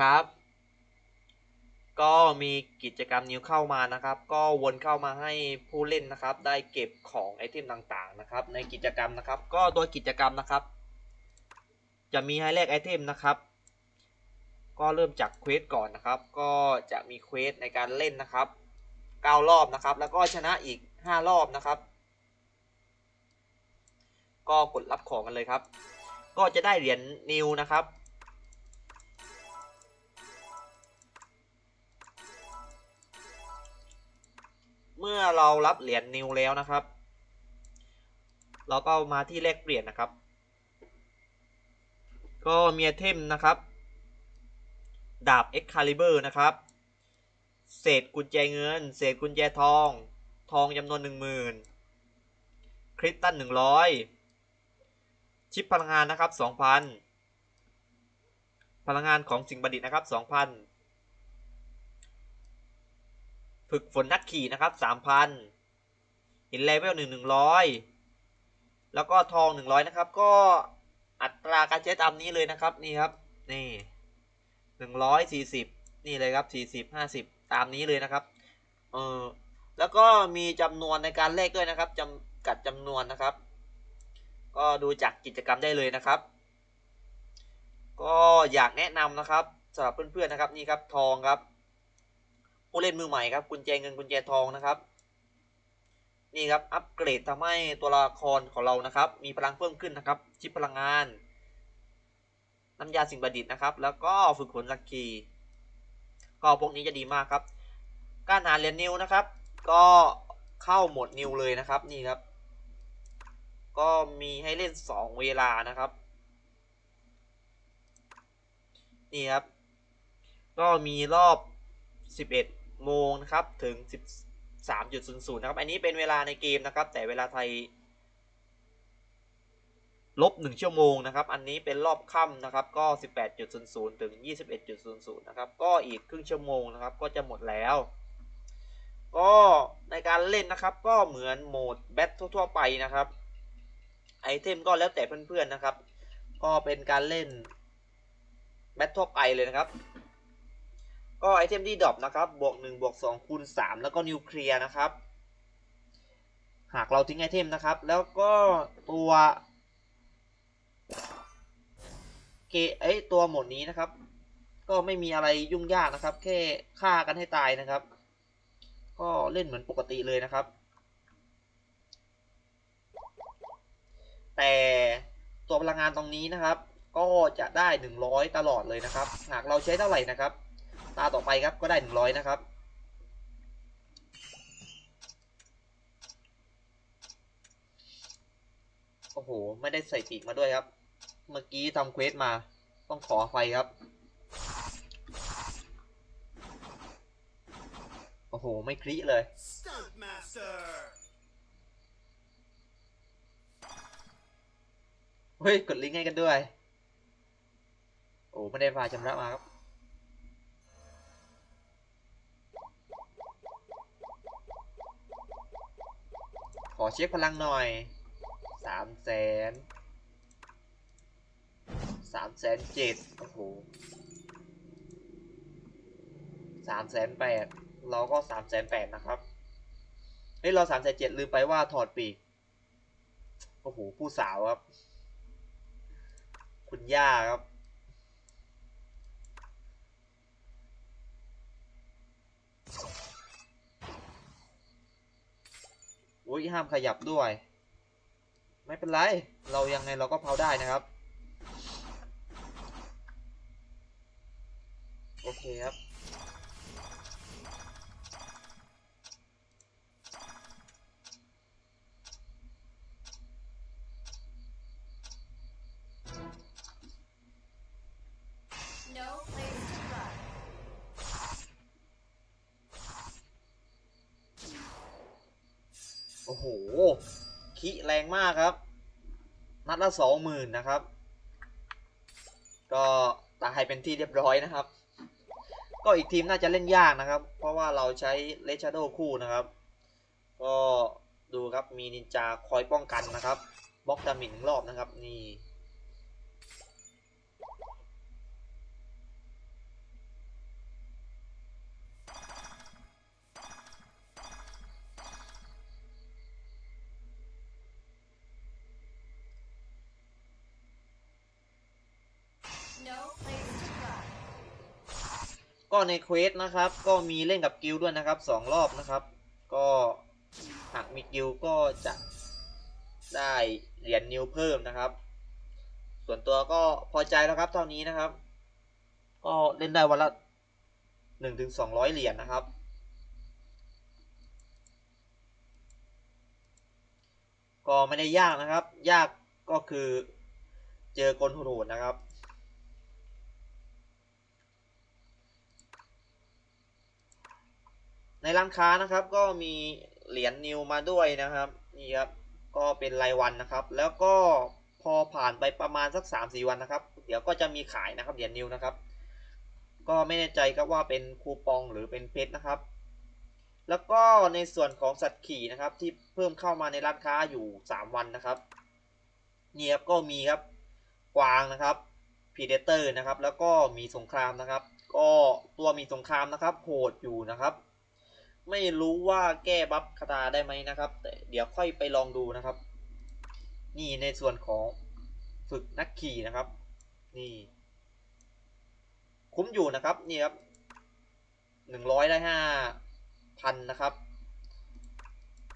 ครับ ก็มีกิจกรรมนิวเข้ามานะครับ ก็วนเข้ามาให้ผู้เล่นนะครับ ได้เก็บของไอเทมต่างๆนะครับ ในกิจกรรมนะครับ ก็ตัวกิจกรรมนะครับ จะมีให้แลกไอเทมนะครับ ก็เริ่มจากเควสก่อนนะครับ ก็จะมีเควสในการเล่นนะครับ9รอบนะครับ แล้วก็ชนะอีก 5 รอบนะครับ ก็กดรับของกันเลยครับ ก็จะได้เหรียญนิวนะครับ เมื่อเรารับเหรียญนิวแล้วนะครับ เราก็มาที่แลกเปลี่ยนนะครับ ก็มีไอเทมนะครับ ดาบเอ็กคาลิเบอร์นะครับ เศษกุญแจเงิน เศษกุญแจทอง ทองจำนวน 10,000 คริสตัล100 ชิปพลังงานนะครับ 2,000 พลังงานของสิ่งประดิษฐ์นะครับ 2,000 ฝึกฝนนักขี่นะครับสามพันหินเลเวลหนึ่งหนึ่งร้อยแล้วก็ทองหนึ่งร้อยนะครับ ก็อัตราการใช้ตามนี้เลยนะครับนี่ครับนี่หนึ่งร้อยสี่สิบนี่เลยครับสี่สิบห้าสิบตามนี้เลยนะครับเออแล้วก็มีจำนวนในการเลขด้วยนะครับจำกัดจำนวนนะครับ ก็ดูจากกิจกรรมได้เลยนะครับ ก็อยากแนะนำนะครับสำหรับเพื่อนๆนะครับนี่ครับทองครับ ผู้เล่นมือใหม่ครับกุญแจเงินกุญแจทองนะครับ นี่ครับอัปเกรดทำให้ตัวละครของเรานะครับ มีพลังเพิ่มขึ้นนะครับ ชิปพลังงาน น้ำยาสิ่งประดิษฐ์นะครับ แล้วก็ฝึกฝนลักคีก็พวกนี้จะดีมากครับ การหาเหรียญนิวนะครับ ก็เข้าหมดนิวเลยนะครับนี่ครับ ก็มีให้เล่น 2 เวลานะครับนี่ครับ ก็มีรอบ 11 โมงนะครับ ถึง 13.00นะครับ อันนี้เป็นเวลาในเกมนะครับ แต่เวลาไทย ลบ 1 ชั่วโมงนะครับ อันนี้เป็นรอบค่ำนะครับ ก็ 18.00 ถึง 21.00 นะครับ ก็อีกครึ่งชั่วโมงนะครับ ก็จะหมดแล้ว ก็ในการเล่นนะครับ ก็เหมือนโหมดแบททั่วๆไปนะครับ ไอเทมก็แล้วแต่เพื่อนๆนะครับ ก็เป็นการเล่นแบททั่วไปเลยนะครับ ก็ไอเทมที่ดรอปนะครับบวก1บวก2คูณ3แล้วก็นิวเคลียร์นะครับ หากเราทิ้งไอเทมนะครับ แล้วก็ตัวเกไอตัวหมดนี้นะครับ ก็ไม่มีอะไรยุ่งยากนะครับ แค่ฆ่ากันให้ตายนะครับ ก็เล่นเหมือนปกติเลยนะครับ แต่ตัวพลังงานตรงนี้นะครับ ก็จะได้ 100 ตลอดเลยนะครับ หากเราใช้เท่าไหร่นะครับ ตาต่อไปครับก็ได้100นะครับ โอ้โห ไม่ได้ใส่ปีกมาด้วยครับ เมื่อกี้ทำเควสมา ต้องขออภัยครับ โอ้โห ไม่คลิเลย เฮ้ย กดลิงก์ให้กันด้วย โอ้ไม่ได้พาชำระมาครับ ขอเช็คพลังหน่อยสามแสนสามแสนเจ็ดโอ้โหสามแสนแปดเราก็สามแสนแปดนะครับเฮ้ยเราสามแสนเจ็ดลืมไปว่าถอดปีกโอ้โหผู้สาวครับ คุณย่าครับ อุ้ยห้ามขยับด้วย ไม่เป็นไร เรายังไงเราก็เผาได้นะครับ โอเคครับ โอ้โหคิแรงมากครับ นัดละสองหมื่นนะครับ ก็ตายเป็นที่เรียบร้อยนะครับ ก็อีกทีมน่าจะเล่นยากนะครับ เพราะว่าเราใช้เลชาโดคู่นะครับ ก็ดูครับมีนินจาคอยป้องกันนะครับบล็อกดามินหนึ่งรอบนะครับ นี่ ก็ในเควสนะครับ ก็มีเล่นกับกิลด้วยนะครับสองรอบนะครับ ก็หากมีกิลด์ก็จะได้เหรียญนิวเพิ่มนะครับ ส่วนตัวก็พอใจแล้วครับเท่านี้นะครับ ก็เล่นได้วันละหนึ่งถึงสองร้อยเหรียญนะครับ ก็ไม่ได้ยากนะครับ ยากก็คือเจอคนโหดนะครับ ใน ร้านค้านะครับก็มีเหรียญนิวมาด้วยนะครับนี่ครับก็เป็นรายวันนะครับ แล้วก็พอผ่านไปประมาณสัก3-4วันนะครับ เดี๋ยวก็จะมีขายนะครับเหรียญนิวนะครับ ก็ไม่แน่ใจครับว่าเป็นคูปองหรือเป็นเพชรนะครับ แล้วก็ในส่วนของสัตว์ขี่นะครับ ที่เพิ่มเข้ามาในร้านค้าอยู่ 3 วันนะครับนี่ครับก็มีครับกวางนะครับพีเดเตอร์นะครับ แล้วก็มีสงครามนะครับ ก็ตัวมีสงครามนะครับโหดอยู่นะครับ ไม่รู้ว่าแก้บัฟคาตาได้ไหมนะครับ แต่เดี๋ยวค่อยไปลองดูนะครับ นี่ในส่วนของฝึกนักขี่นะครับ นี่ คุ้มอยู่นะครับ นี่ครับหนึ่งร้อยได้ห้าพันนะครับ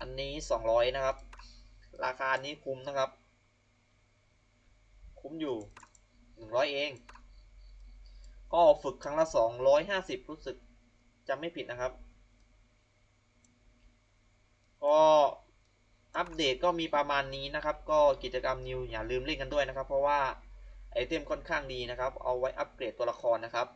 อันนี้สองร้อยนะครับ ราคานี้คุ้มนะครับ คุ้มอยู่หนึ่งร้อยเอง ก็ฝึกครั้งละสองร้อยห้าสิบรู้สึกจำไม่ผิดนะครับ ก็อัปเดตก็มีประมาณนี้นะครับ ก็กิจกรรมนิวอย่าลืมเล่นกันด้วยนะครับ เพราะว่าไอเทมค่อนข้างดีนะครับ เอาไว้อัปเกรดตัวละครนะครับ